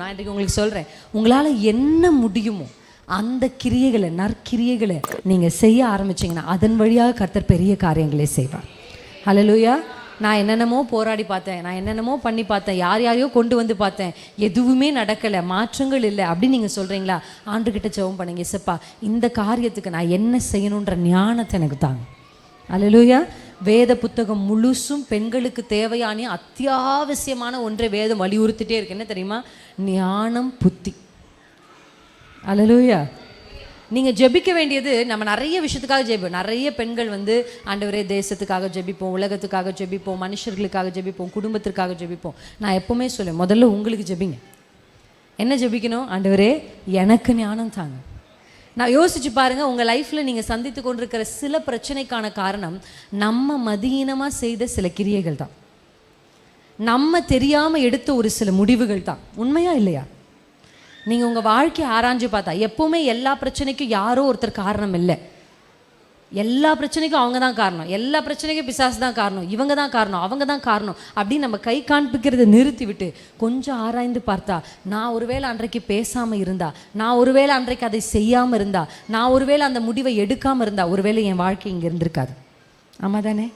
நான் இன்றைக்கு உங்களுக்கு சொல்கிறேன் உங்களால் என்ன முடியுமோ அந்த கிரியைகளை நற்கிரியைகளை நீங்கள் செய்ய ஆரம்பிச்சீங்கன்னா அதன் வழியாக கர்த்தர் பெரிய காரியங்களை செய்வார். ஹலலூயா நான் என்னென்னமோ போராடி பார்த்தேன். நான் என்னென்னமோ பண்ணி பார்த்தேன். யார் யாரையோ கொண்டு வந்து பார்த்தேன். எதுவுமே நடக்கலை. மாற்றங்கள் இல்லை. அப்படின்னு நீங்கள் சொல்கிறீங்களா ஆண்டுகிட்ட ஜெபம் பண்ணுங்க. செப்பா இந்த காரியத்துக்கு நான் என்ன செய்யணுன்ற ஞானத்தை எனக்கு தாங்க. அலலூயா வேத புத்தகம் முழுசும் பெண்களுக்கு தேவையான அத்தியாவசியமான ஒன்றை வேதம் வலியுறுத்திட்டே இருக்கு. என்ன தெரியுமா? ஞானம் புத்தி. அலலூயா நீங்கள் ஜெபிக்க வேண்டியது நம்ம நிறைய விஷயத்துக்காக ஜெபிப்போம். நிறைய பெண்கள் வந்து ஆண்டவரே தேசத்துக்காக ஜெபிப்போம் உலகத்துக்காக ஜெபிப்போம் மனுஷர்களுக்காக ஜெபிப்போம் குடும்பத்திற்காக ஜெபிப்போம். நான் எப்போவுமே சொல்லுவேன் முதல்ல உங்களுக்கு ஜெபிங்க. என்ன ஜெபிக்கணும்? ஆண்டவரே எனக்கு ஞானம் தாங்க. நான் யோசிச்சு பாருங்க உங்க லைஃப்ல நீங்க சந்தித்து கொண்டிருக்கிற சில பிரச்சனைக்கான காரணம் நம்ம மதியீனமா செய்த சில கிரியைகள் தான். நம்ம தெரியாம எடுத்த ஒரு சில முடிவுகள் தான். உண்மையா இல்லையா? நீங்க உங்க வாழ்க்கையை ஆராய்ஞ்சு பார்த்தா எப்பவுமே எல்லா பிரச்சனைக்கும் யாரோ ஒருத்தர் காரணம் இல்லை. எல்லா பிரச்சனைக்கும் அவங்க தான் காரணம். எல்லா பிரச்சனைக்கும் பிசாசு தான் காரணம். இவங்க தான் காரணம். அவங்க தான் காரணம். அப்படின்னு நம்ம கை காண்பிக்கிறத நிறுத்தி விட்டு கொஞ்சம் ஆராய்ந்து பார்த்தா நான் ஒருவேளை அன்றைக்கு பேசாமல் இருந்தா நான் ஒருவேளை அன்றைக்கு அதை செய்யாமல் இருந்தா நான் ஒருவேளை அந்த முடிவை எடுக்காமல் இருந்தா ஒருவேளை என் வாழ்க்கை இங்கே இருந்திருக்காது. ஆமாம் தானே